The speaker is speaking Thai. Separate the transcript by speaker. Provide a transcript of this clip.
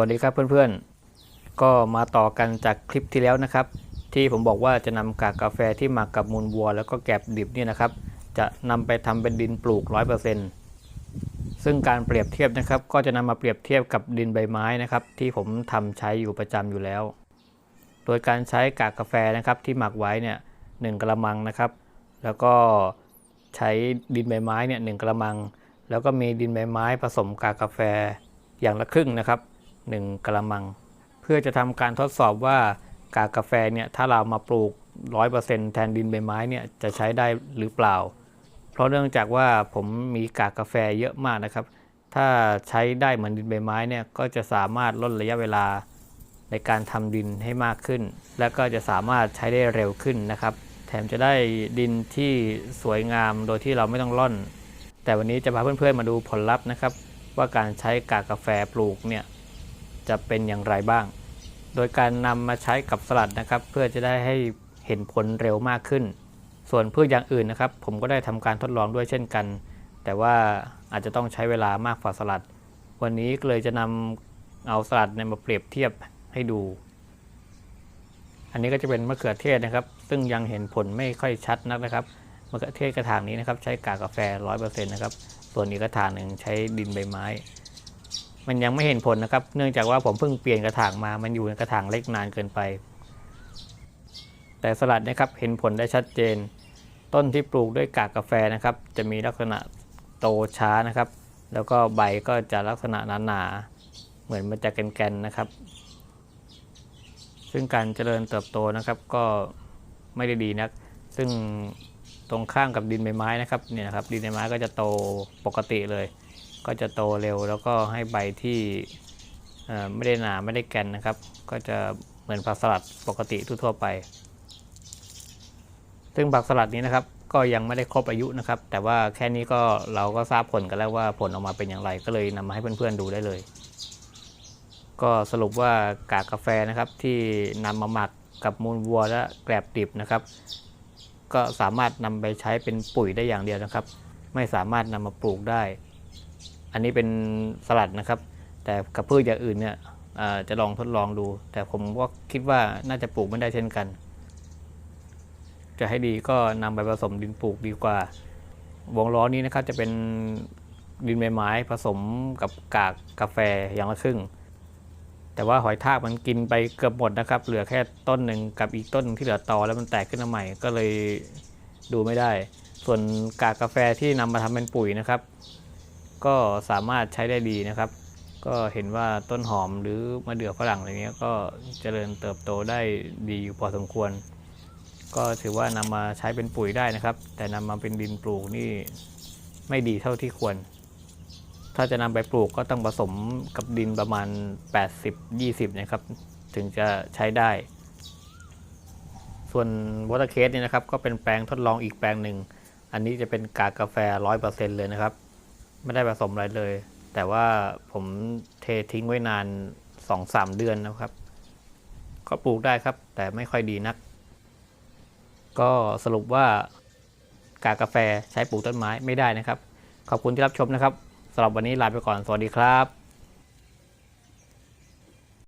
Speaker 1: วัสดีครับเพื่อนๆ ก็มาต่อกันจากคลิปที่แล้วนะครับ ที่ผมบอกว่าจะนำกากกาแฟที่หมักกับมูลวัว แล้วก็แกบดิบนี่นะครับ จะนำไปทำเป็นดินปลูก 100%ซึ่งการเปรียบเทียบนะครับ ก็จะนำมาเปรียบเทียบกับดินใบไม้นะครับ ที่ผมทำใช้อยู่ประจำอยู่แล้ว โดยการใช้กากกาแฟนะครับที่หมักไว้เนี่ยหนึ่งกระมังนะครับ แล้วก็ใช้ดินใบไม้เนี่ยหนึ่งกระมัง แล้วก็มีดินใบไม้ผสมกากกาแฟอย่างละครึ่งนะครับ 1กระมัง เพื่อจะทำการทดสอบว่ากากกาแฟเนี่ยถ้าเรามาปลูก 100%แทนดินใบไม้เนี่ยจะใช้ได้หรือเปล่า เพราะเนื่องจากว่าผมมีกากกาแฟเยอะมากนะครับ ถ้าใช้ได้เหมือนดินใบไม้เนี่ยก็จะสามารถลดระยะเวลาในการทำดินให้มากขึ้น และก็จะสามารถใช้ได้เร็วขึ้นนะครับ แถมจะได้ดินที่สวยงามโดยที่เราไม่ต้องร่อน แต่วันนี้จะพาเพื่อนๆมาดูผลลัพธ์นะครับ ว่าการใช้กากกาแฟปลูกเนี่ย จะเป็นอย่างไรบ้าง โดยการนำมาใช้กับสลัดนะครับ เพื่อจะได้ให้เห็นผลเร็วมากขึ้น ส่วนพืชอย่างอื่นนะครับ ผมก็ได้ทำการทดลองด้วยเช่นกัน แต่ว่าอาจจะต้องใช้เวลามากกว่าสลัด วันนี้ก็เลยจะนำเอาสลัดเนี่ยมาเปรียบเทียบให้ดู อันนี้ก็จะเป็นมะเขือเทศนะครับ ซึ่งยังเห็นผลไม่ค่อยชัดนักนะครับมะเขือเทศกระถางนี้นะครับ ใช้กากกาแฟ 100%นะครับ ส่วนอีกกระถางหนึ่งใช้ดินใบไม้ มันยังไม่เห็นผลนะครับ เนื่องจากว่าผมเพิ่งเปลี่ยนกระถางมา มันอยู่ในกระถางเล็กนานเกินไป แต่สลัดนะครับเห็นผลได้ชัดเจน ต้นที่ปลูกด้วยกากกาแฟนะครับ จะมีลักษณะโตช้านะครับ แล้วก็ใบก็จะลักษณะหนาๆเหมือนมันจะแกนๆนะครับ ซึ่งการเจริญเติบโตนะครับก็ไม่ได้ดีนัก ซึ่งตรงข้ามกับดินใบไม้นะครับเนี่ยนะครับดินใบไม้ก็จะโตปกติเลย ก็จะโตเร็ว แล้วก็ให้ใบที่ไม่ได้หนาไม่ได้แกนนะครับ ก็จะเหมือนผักสลัดปกติทั่วไป ซึ่งผักสลัดนี้นะครับ ก็ยังไม่ได้ครบอายุนะครับ แต่ว่าแค่นี้ก็เราก็ทราบผลกันแล้วว่าผลออกมาเป็นอย่างไร ก็เลยนำมาให้เพื่อนๆดูได้เลย ก็สรุปว่ากากกาแฟนะครับที่นำมาหมักกับมูลวัวและแกลบดิบนะครับ ก็สามารถนำไปใช้เป็นปุ๋ยได้อย่างเดียวนะครับ ไม่สามารถนำมาปลูกได้ อันนี้เป็นสลัดนะครับ แต่กับพืชอย่างอื่นเนี่ยจะลองทดลองดู แต่ผมก็คิดว่าน่าจะปลูกไม่ได้เช่นกัน จะให้ดีก็นำไปผสมดินปลูกดีกว่า วงล้อนี้นะครับจะเป็นดินใบไม้ผสมกับกากกาแฟอย่างละครึ่ง แต่ว่าหอยทากมันกินไปเกือบหมดนะครับ เหลือแค่ต้นหนึ่งกับอีกต้นที่เหลือตอแล้วมันแตกขึ้นมาใหม่ก็เลยดูไม่ได้ ส่วนกากกาแฟที่นำมาทำเป็นปุ๋ยนะครับ ก็สามารถใช้ได้ดีนะครับ ก็เห็นว่าต้นหอมหรือมะเดื่อฝรั่งอะไรเงี้ยก็เจริญเติบโตได้ดีอยู่พอสมควร ก็ถือว่านำมาใช้เป็นปุ๋ยได้นะครับ แต่นำมาเป็นดินปลูกนี่ไม่ดีเท่าที่ควร ถ้าจะนำไปปลูกก็ต้องผสมกับดินประมาณ 80-20 นะครับ ถึงจะใช้ได้ ส่วนวอเตอร์เคสนี่นะครับ ก็เป็นแปลงทดลองอีกแปลงหนึ่ง อันนี้จะเป็นกากกาแฟ 100%เลยนะครับ ไม่ได้ผสมอะไรเลย แต่ว่าผมเททิ้งไว้นาน2-3เดือนนะครับ ก็ปลูกได้ครับ แต่ไม่ค่อยดีนัก ก็สรุปว่ากากกาแฟใช้ปลูกต้นไม้ไม่ได้นะครับ ขอบคุณที่รับชมนะครับสำหรับวันนี้ลาไปก่อน สวัสดีครับ